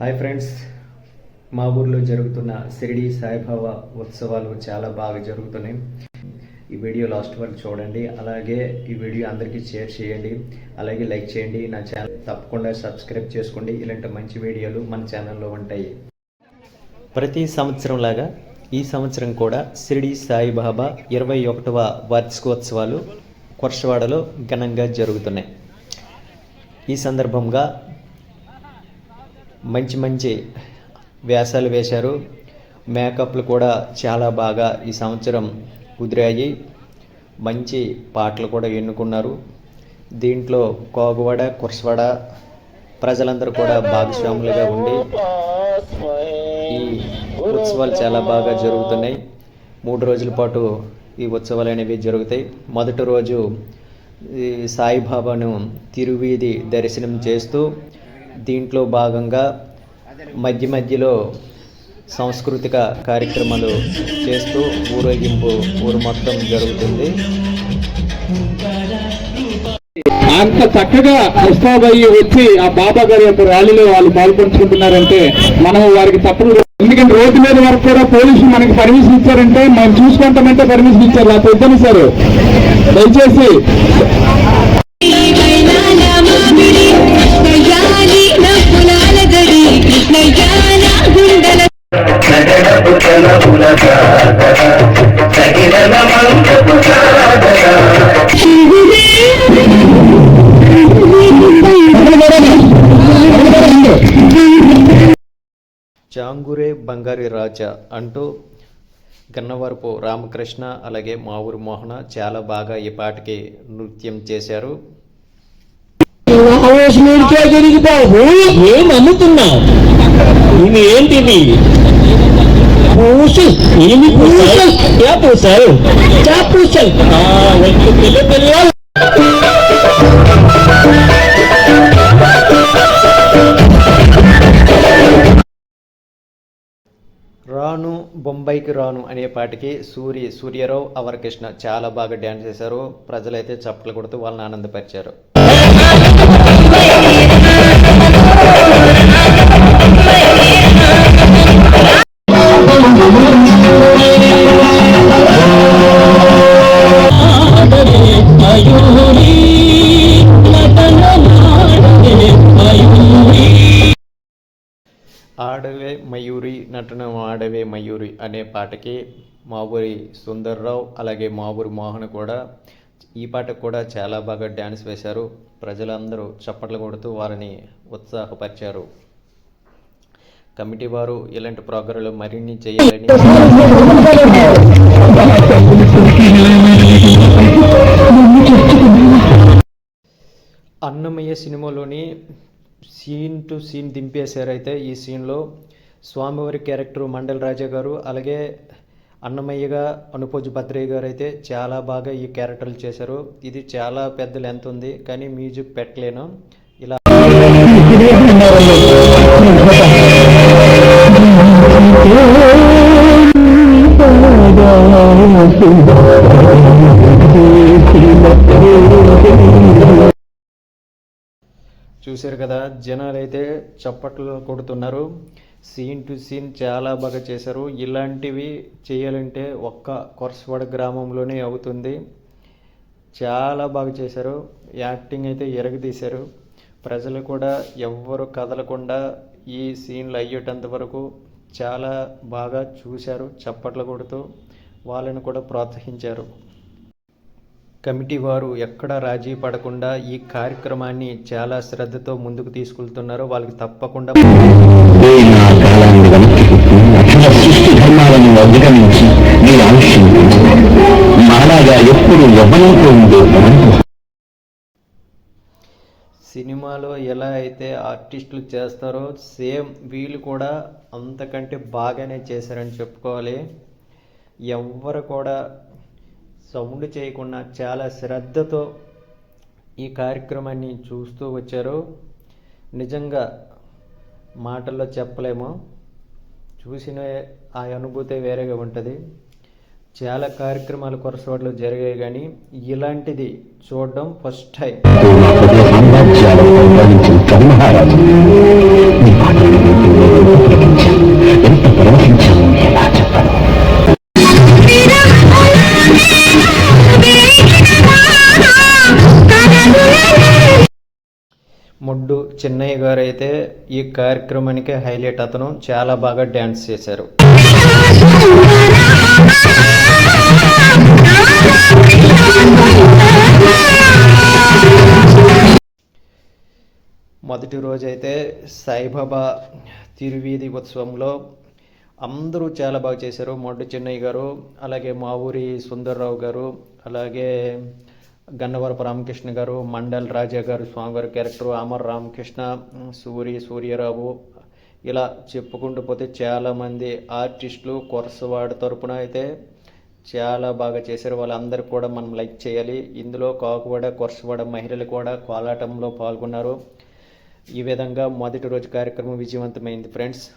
Hi friends. మా ఊర్లో జరుగుతున్న షిరిడి సాయిబాబా ఉత్సవాలు చాలా బాగా జరుగుతున్నాయి. ఈ వీడియో లాస్ట్ వరకు చూడండి. అలాగే ఈ వీడియో అందరికీ షేర్ చేయండి. అలాగే లైక్ చేయండి. నా ఛానల్ తప్పకుండా సబ్స్క్రైబ్ చేసుకోండి. ఇలాంటి మంచి వీడియోలు మన ఛానల్లో ఉంటాయి. ప్రతి సంవత్సరం లాగా ఈ సంవత్సరం కూడా షిరిడి సాయిబాబా ఇరవై ఒకటవ వార్షికోత్సవాలు కొర్షవాడలో ఘనంగా జరుగుతున్నాయి. ఈ సందర్భంగా మంచి మంచి వ్యాసాలు వేశారు. మేకప్లు కూడా చాలా బాగా ఈ సంవత్సరం కుదిరాయి. మంచి పాటలు కూడా ఎన్నుకున్నారు. దీంట్లో కోగవాడ కుర్సవాడ ప్రజలందరూ కూడా భాగస్వాములుగా ఉండి ఈ ఉత్సవాలు చాలా బాగా జరుగుతున్నాయి. మూడు రోజుల పాటు ఈ ఉత్సవాలు అనేవి జరుగుతాయి. మొదటి రోజు ఈ సాయిబాబాను తిరువీధి దర్శనం చేస్తూ దీంట్లో భాగంగా మధ్య మధ్యలో సాంస్కృతిక కార్యక్రమాలు చేస్తూ ఊరేగింపు ఊరు మొత్తం జరుగుతుంది. అంత చక్కగా ముస్తాబయ్యి వచ్చి ఆ బాబా గారి యొక్క ర్యాలీలో వాళ్ళు పాల్పంచుకుంటున్నారంటే మనం వారికి తప్పదు. ఎందుకంటే రోడ్డు మీద వరకు కూడా పోలీసులు మనకి పర్మిషన్ ఇచ్చారంటే మనం చూసుకుంటామంటే పర్మిషన్ ఇచ్చారు. లేకపోతే వద్దని సార్. దయచేసి చాంగురే బంగారి రాజా అంటూ గన్నవరపు రామకృష్ణ అలాగే మావురు మోహన చాలా బాగా ఈ పాటకి నృత్యం చేశారు. ఏం అమ్ముతున్నావు ఇది ఏంటిది పూసల్ ఏమి పూసల్ యా పూసల్ చా పూసల్ రాను బొంబాయికి రాను అనే పాటికి సూరి సూర్యరావు అవరకృష్ణ చాలా బాగా డ్యాన్స్ చేశారు. ప్రజలైతే చప్పట్లు కొడుతూ వాళ్ళని ఆనందపరిచారు. ఆడవే మయూరి నటన ఆడవే మయూరి అనే పాటకి మావూరి సుందర్రావు అలాగే మావూరి మోహన్ కూడా ఈ పాటకు కూడా చాలా బాగా డ్యాన్స్ వేశారు. ప్రజలందరూ చప్పట్లు కొడుతూ వారిని ఉత్సాహపరిచారు. కమిటీ వారు ఇలాంటి ప్రోగ్రాంలు మరిన్ని చేయాలని అన్నమయ్య సినిమాలోని సీన్ టు సీన్ దింపేశారైతే ఈ సీన్లో స్వామివారి క్యారెక్టర్ మండల రాజా గారు అలాగే అన్నమయ్యగా అనుపోజు భద్రయ్య గారు అయితే చాలా బాగా ఈ క్యారెక్టర్లు చేశారు. ఇది చాలా పెద్ద లెంత్ ఉంది కానీ మ్యూజిక్ పెట్టలేను. ఇలా చూశారు కదా జనాలు అయితే చప్పట్లు కొడుతున్నారు. సీన్ టు సీన్ చాలా బాగా చేశారు. ఇలాంటివి చేయాలంటే ఒక్క కొరసవాడ గ్రామంలోనే అవుతుంది. చాలా బాగా చేశారు. యాక్టింగ్ అయితే ఎరగదీశారు. ప్రజలు కూడా ఎవ్వరు కదలకుండా ఈ సీన్లు అయ్యేటంత వరకు చాలా బాగా చూశారు చప్పట్లు కొడుతూ వాళ్ళని కూడా ప్రోత్సహించారు. కమిటీ వారు ఎక్కడ రాజీ పడకుండా ఈ కార్యక్రమాన్ని చాలా శ్రద్ధతో ముందుకు తీసుకెళ్తున్నారో వాళ్ళకి తప్పకుండా సినిమాలో ఎలా అయితే ఆర్టిస్టులు చేస్తారో సేమ్ వీళ్ళు కూడా అంతకంటే బాగానే చేశారని చెప్పుకోవాలి. ఎవరు కూడా సౌండ్ చేయకుండా చాలా శ్రద్ధతో ఈ కార్యక్రమాన్ని చూస్తూ వచ్చారు. నిజంగా మాటల్లో చెప్పలేము. చూసిన ఆ అనుభూతి వేరేగా ఉంటుంది. చాలా కార్యక్రమాలు కొరసవాడలో జరిగాయి కానీ ఇలాంటిది చూడడం ఫస్ట్ టైం గుడ్డు చిన్నయ్య గారు అయితే ఈ కార్యక్రమానికి హైలైట్. అతను చాలా బాగా డ్యాన్స్ చేశారు. మొదటి రోజైతే సాయిబాబా తిరువీధి ఉత్సవంలో అందరూ చాలా బాగా చేశారు. మొడ్డు చెన్నయ్య గారు అలాగే మా ఊరి సుందర్రావు గారు అలాగే గన్నవరపు రామకృష్ణ గారు మండల్ రాజా గారు స్వామివారి క్యారెక్టర్ అమర్ రామకృష్ణ సూరి సూర్యరావు. ఇలా చెప్పుకుంటూ పోతే చాలామంది ఆర్టిస్టులు కొరసవాడ తరపున అయితే చాలా బాగా చేశారు. వాళ్ళందరికీ కూడా మనం లైక్ చేయాలి. ఇందులో కాకువాడ కొరసవాడ మహిళలు కూడా కోలాటంలో పాల్గొన్నారు. ఈ విధంగా మొదటి రోజు కార్యక్రమం విజయవంతమైంది ఫ్రెండ్స్.